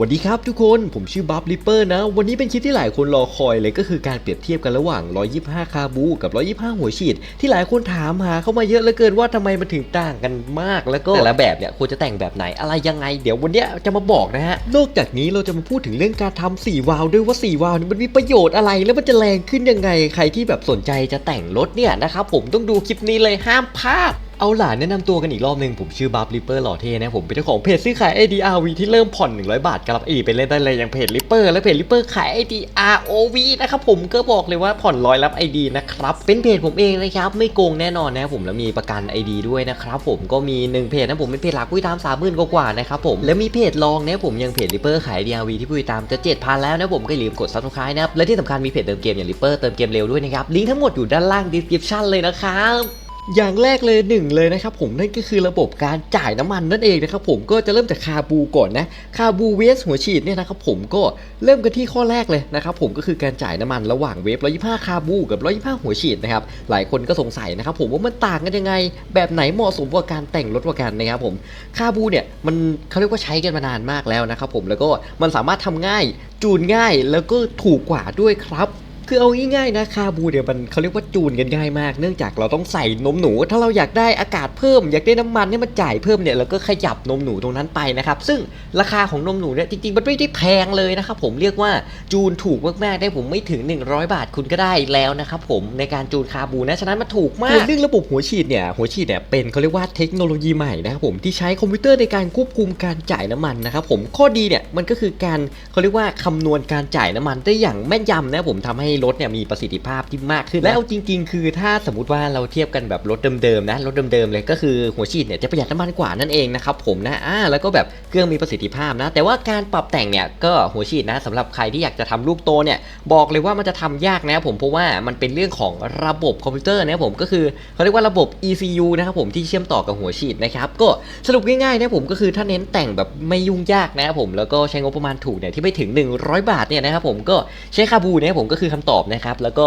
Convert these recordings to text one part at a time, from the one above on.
สวัสดีครับทุกคนผมชื่อบัฟลิปเปอร์นะ วันนี้เป็นคลิปที่หลายคนรอคอยเลยก็คือการเปรียบเทียบกันระหว่าง 125 คาบู กับ 125 หัวฉีด ที่หลายคนถามหาเข้ามาเยอะเหลือเกินว่าทำไมมันถึงต่างกันมาก แล้วก็แต่ละแบบเนี่ยควรจะแต่งแบบไหนอะไรยังไง เดี๋ยววันนี้จะมาบอกนะฮะนอกจากนี้เราจะมาพูดถึงเรื่องการทำ4วาล์วด้วยว่า4วาล์วนี่มันมีประโยชน์อะไรแล้วมันจะแรงขึ้นยังไงใครที่แบบสนใจจะแต่งรถเนี่ยนะครับผมต้องดูคลิปนี้เลยห้ามพลาด เอาหล่ะแนะนำตัวกันอีกรอบหนึ่งผมชื่อบัฟลิปเปอร์หล่อเท่นะผมเป็นเจ้าของเพจซื้อขาย ADRV ที่เริ่มผ่อน 100 บาทกับอีไปเล่นได้เลยอย่างเพจลิปเปอร์และเพจลิปเปอร์ขาย ADROV นะครับผมก็บอกเลยว่าผ่อนร้อยรับ ID นะครับเป็นเพจผมเองนะครับไม่โกงแน่นอนนะผมแล้วมีประกัน ID ด้วยนะครับผมก็มี 1 เพจนะผมเป็นเพจหลักผู้ติดตามสามหมื่นกว่าๆนะครับผมแล้วมีเพจรองนะผมยังเพจลิปเปอร์ขาย ADRV ที่ผู้ติดตามจะ7,000แล้วนะผมก็ลืมกด subscribe นะครับและที่สำคัญมีเพจเติมเกมอย่างลิปเปอร์เติมเกมเร็วด้วยนะครับลิงก์ทั้งหมดอยู่ด้านล่าง description เลยนะครับ อย่างแรกเลยหนึ่งเลยนะครับผมนั่นก็คือระบบการจ่ายน้ำมันนั่นเองนะครับผมก็จะเริ่มจากคาบูก่อนนะคาบูเวสหัวฉีดเนี่ยนะครับผมก็เริ่มกันที่ข้อแรกเลยนะครับผมก็คือการจ่ายน้ำมันระหว่างเวฟ125 คาบูกับ 125 หัวฉีดนะครับหลายคนก็สงสัยนะครับผมว่ามันต่างกันยังไง แบบไหนเหมาะสมกว่าการแต่งรถกว่ากันนะครับผมคาบูเนี่ยมันเขาเรียกว่าใช้กันมานานมากแล้วนะครับผมแล้วก็มันสามารถทำง่ายจูนง่ายแล้วก็ถูกกว่าด้วยครับ คือเอาง่ายๆนะคาบูเนี่ยมันเขาเรียกว่าจูนกันง่ายมาก เนื่องจากเราต้องใส่นมหนู ถ้าเราอยากได้อากาศเพิ่ม อยากได้น้ำมันให้มันจ่ายเพิ่มเนี่ยเราก็ขยับนมหนูตรงนั้นไปนะครับ ซึ่งราคาของนมหนูเนี่ยจริงๆมันไม่ได้แพงเลยนะครับผมเรียกว่าจูนถูกมากๆได้ผมไม่ถึง 100 บาทคุณก็ได้แล้วนะครับผมในการจูนคาบูนะฉะนั้นมันถูกมากเรื่องระบบหัวฉีดเนี่ยหัวฉีดเนี่ยเป็นเขาเรียกว่าเทคโนโลยีใหม่นะครับผมที่ใช้คอมพิวเตอร์ในการควบคุมการจ่ายน้ำมันนะครับผมข้อดีเนี่ยมันก็คือการเขาเรียกว่าคำนวณการจ่ายน้ำมันได้อย่างแม่นยำนะผมทำให้รถเนี่ยมีประสิทธิภาพที่มากขึ้น และเอาจริง ๆ คือถ้าสมมติว่าเราเทียบกันแบบรถเดิมๆนะรถเดิมๆเลยก็คือหัวฉีดเนี่ยจะประหยัดน้ำมันกว่านั่นเองนะครับผมนะอ่าแล้วก็แบบเครื่องมีประสิทธิภาพนะ แต่ว่าการปรับแต่งเนี่ยก็หัวฉีดนะสำหรับใครที่อยากจะทำลูกโตเนี่ยบอกเลยว่ามันจะทำยากนะผมเพราะว่ามันเป็นเรื่องของระบบคอมพิวเตอร์นะผมก็คือเขาเรียกว่าระบบ ECU นะครับผมที่เชื่อมต่อกับหัวฉีดนะครับก็สรุปง่ายๆนะผมก็คือถ้าเน้นแต่งแบบไม่ยุ่งยากนะครับผมแล้วก็ใช้งบประมาณถูกเนี่ยที่ไม่ถึง 100 บาทเนี่ยนะครับผมก็ใช้คาบูนะครับผมก็คือคำตอบนะครับ แล้วก็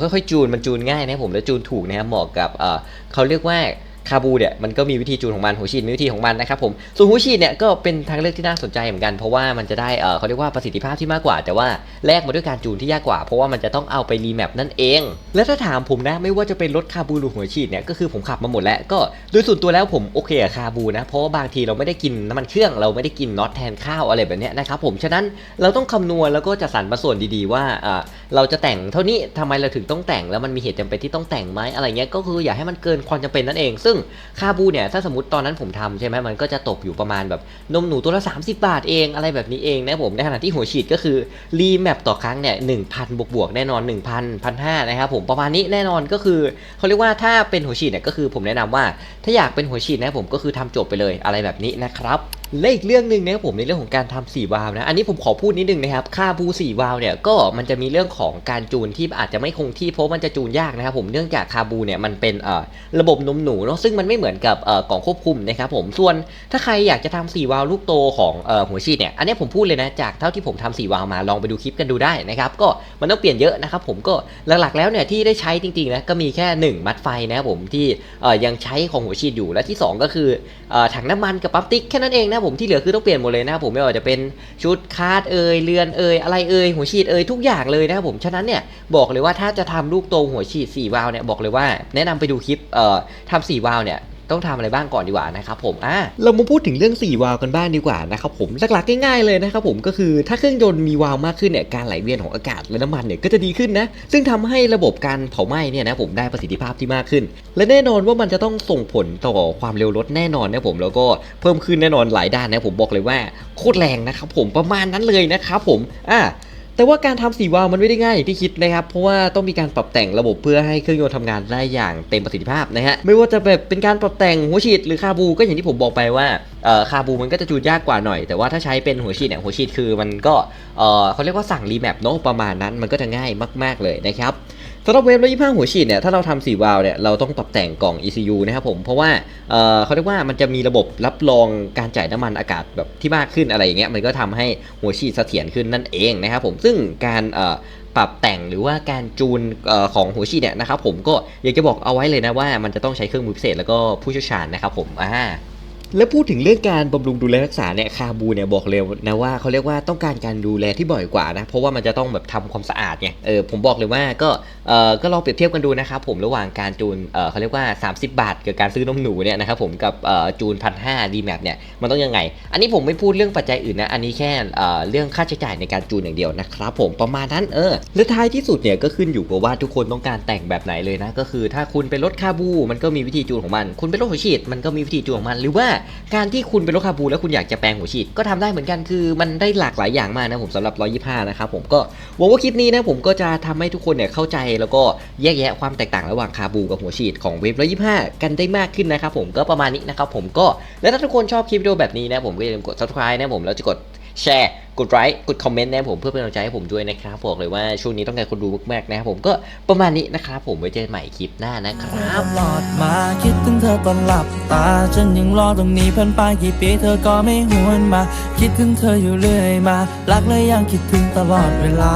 ค่อยๆจูนมันจูนง่ายนะผมแล้วจูนถูกนะครับเหมาะกับเขาเรียกว่า คาบูเนี่ยมันก็มีวิธีจูนของมันหัวฉีดมีวิธีของมันนะครับผมส่วนหัวฉีดเนี่ยก็เป็นทางเลือกที่น่าสนใจเหมือนกันเพราะว่ามันจะได้เออเขาเรียกว่าประสิทธิภาพที่มากกว่า แต่ว่าแลกมาด้วยการจูนที่ยากกว่า เพราะว่ามันจะต้องเอาไปรีแมปนั่นเอง และถ้าถามผมนะไม่ว่าจะเป็นรถคาบูหรือหัวฉีดเนี่ยก็คือผมขับมาหมดแล้วก็โดยส่วนตัวแล้วผมโอเคกับคาบูนะเพราะว่าบางทีเราไม่ได้กินน้ำมันเครื่องเราไม่ได้กินน็อตแทนข้าวอะไรแบบนี้นะครับผมฉะนั้นเราต้องคำนวณแล้วก็จะสรรมาส่วนดีๆว่าอ่าเราจะแต่งเท่านี้ทำไมเราถึงต้องแต่งแล้วมันมีเหตุจำเป็นที่ต้องแต่งไหมอะไรเงี้ยก็คืออย่าให้มันเกินความจำเป็นนั่นเอง ซึ่งคาบูเนี่ยถ้าสมมติตอนนั้นผมทำใช่ไหมมันก็จะตกอยู่ประมาณแบบนมหนูตัวละ 30 บาทเองอะไรแบบนี้เองนะผมในขณะที่หัวฉีดก็คือรีแมปต่อครั้งเนี่ยหนึ่งพันบวกบวกๆแน่นอน 1 0 0 0พันห้านะครับผมประมาณนี้แน่นอนก็คือเขาเรียกว่าถ้าเป็นหัวฉีดเนี่ยก็คือผมแนะนำว่าถ้าอยากเป็นหัวฉีดนะผมก็คือทำจบไปเลยอะไรแบบนี้นะครับและอีกเรื่องหนึ่งนะครับผมในเรื่องของการทำสีวาล์วนะอันนี้ผมขอพูดนิดนึงนะครับคาบูสีวาล์วเนี่ยก็มันจะมีเรื่องของการจูนที่อาจจะไม่คงที่เพราะมันจะจูนยากนะครับผมเนื่องจากคาบูเนี่ยมันเป็นระบบนมหนูเนาะซึ่งมันไม่เหมือนกับกล่องควบคุมนะครับผมส่วนถ้าใครอยากจะทำสีวาล์วลูกโตของอหัวฉีดเนี่ยอันนี้ผมพูดเลยนะจากเท่าที่ผมทำสีวาล์วมาลองไปดูคลิปกันดูได้นะครับก็มันต้องเปลี่ยนเยอะนะครับผมก็หลักๆแล้วเนี่ยที่ได้ใช้จริงๆนะก็มีแค่หนึ่งมัดไฟนะครับผมที่ยังใช้ของหัวฉีดอยู่และที่สองก็คืออถังน้ำมันกับปั๊มติ๊กแค่นั้นเองนะผมที่เหลือคือต้องเปลี่ยนหมดเลยนะผมไม่ว่าจะเป็นชุดคาดเอยเรือนเอยอะไรเอยหัวฉีดเอยทุกอย่างเลยนะครับผมฉะนั้นเนี่ยบอกเลยว่าถ้าจะทำลูกโตหัวฉีด4วาล์วเนี่ยบอกเลยว่าแนะนำไปดูคลิปทำ4วาล์วเนี่ยต้องทำอะไรบ้างก่อนดีกว่านะครับผมอะเรามาพูดถึงเรื่อง 4 วาล์วกันบ้างดีกว่านะครับผมหลักๆง่ายๆเลยนะครับผมก็คือถ้าเครื่องยนต์มีวาล์วมากขึ้นเนี่ยการไหลเวียนของอากาศและน้ำมันเนี่ยก็จะดีขึ้นนะซึ่งทำให้ระบบการเผาไหม้เนี่ยนะผมได้ประสิทธิภาพที่มากขึ้น และแน่นอนว่ามันจะต้องส่งผลต่อความเร็วรถแน่นอนนะผมแล้วก็เพิ่มขึ้นแน่นอนหลายด้านนะผมบอกเลยว่าโคตรแรงนะครับผมประมาณนั้นเลยนะครับผมอะ แต่ว่าการทำสีวาล์วมันไม่ได้ง่ายอย่างที่คิดนะครับ เพราะว่าต้องมีการปรับแต่งระบบเพื่อให้เครื่องยนต์ทำงานได้อย่างเต็มประสิทธิภาพนะฮะ ไม่ว่าจะแบบเป็นการปรับแต่งหัวฉีดหรือคาบูก็อย่างที่ผมบอกไปว่าคาบูมันก็จะจูนยากกว่าหน่อย แต่ว่าถ้าใช้เป็นหัวฉีดเนี่ยหัวฉีดคือมันก็เขาเรียกว่าสั่งรีแมปเนาะประมาณนั้นมันก็จะง่ายมาก ๆเลยนะครับ สำหรับเวฟ125หัวฉีดเนี่ยถ้าเราทำสีวาล์วเนี่ยเราต้องปรับแต่งกล่อง ECU นะครับผมเพราะว่าเเขาเรียกว่ามันจะมีระบบรับรองการจ่ายน้ำมันอากาศแบบที่มากขึ้นอะไรอย่างเงี้ยมันก็ทำให้หัวฉีดเสถียรขึ้นนั่นเองนะครับผมซึ่งการปรับแต่งหรือว่าการจูนอของหัวฉีดเนี่ยนะครับผมก็อยากจะบอกเอาไว้เลยนะว่ามันจะต้องใช้เครื่องมือพิเศษแล้วก็ผู้เชี่ยวชาญนะครับผมอ่า แล้วพูดถึงเรื่องการบำรุงดูแลรักษาเนี่ยคาบูเนี่ยบอกเลยนะว่าเขาเรียกว่าต้องการการดูแลที่บ่อยกว่านะ เพราะว่ามันจะต้องแบบทำความสะอาดไงเออผมบอกเลยว่าก็เออก็ลองเปรียบเทียบกันดูนะครับผมระหว่างการจูนเออเขาเรียกว่า 30 บาทกับการซื้อนมหนูเนี่ยนะครับผมกับเออจูนพันห้าดีแมปเนี่ยมันต้องยังไง อันนี้ผมไม่พูดเรื่องปัจจัยอื่นนะอันนี้แค่เออเรื่องค่าใช้จ่ายในการจูนอย่างเดียวนะครับผมประมาณนั้นเออและท้ายที่สุดเนี่ยก็ขึ้นอยู่กับว่าทุกคนต้องการแต่งแบบไหนเลยนะก็คือถ้าคุณเป็นรถคาบู มันก็มีวิธีจูนของมัน คุณเป็นรถหัวฉีดมันก็มีวิธีจูนของมันหรือว่าการที่คุณเป็นรถคาบูแล้วคุณอยากจะแปลงหัวฉีดก็ทำได้เหมือนกันคือมันได้หลากหลายอย่างมากนะผมสำหรับ 125 นะครับผมก็หวังว่าคลิปนี้นะผมก็จะทำให้ทุกคนเนี่ยเข้าใจแล้วก็แยกแยะความแตกต่างระหว่างคาบูกับหัวฉีดของเวฟ125 กันได้มากขึ้นนะครับผมก็ประมาณนี้นะครับผมก็แล้วถ้าทุกคนชอบคลิปวิดีโอแบบนี้นะผมก็อย่าลืมกด subscribe นะผมแล้วจะกด แชร์กดไลค์กดคอมเมนต์นะผมเพื่อเป็นกำลังใจให้ผมด้วยนะครับบอกเลยว่าช่วงนี้ต้องการคนดูมากๆนะครับผมก็ประมาณนี้นะครับผมไว้เจอกันใหม่คลิปหน้านะครับตลอดมาคิดถึงเธอตอนหลับตาฉันยังรอตรงนี้เพิ่นไปกี่ปีเธอก็ไม่หวนมา คิดถึงเธออยู่เรื่อยมา รักและยังคิดถึงตลอดเวลา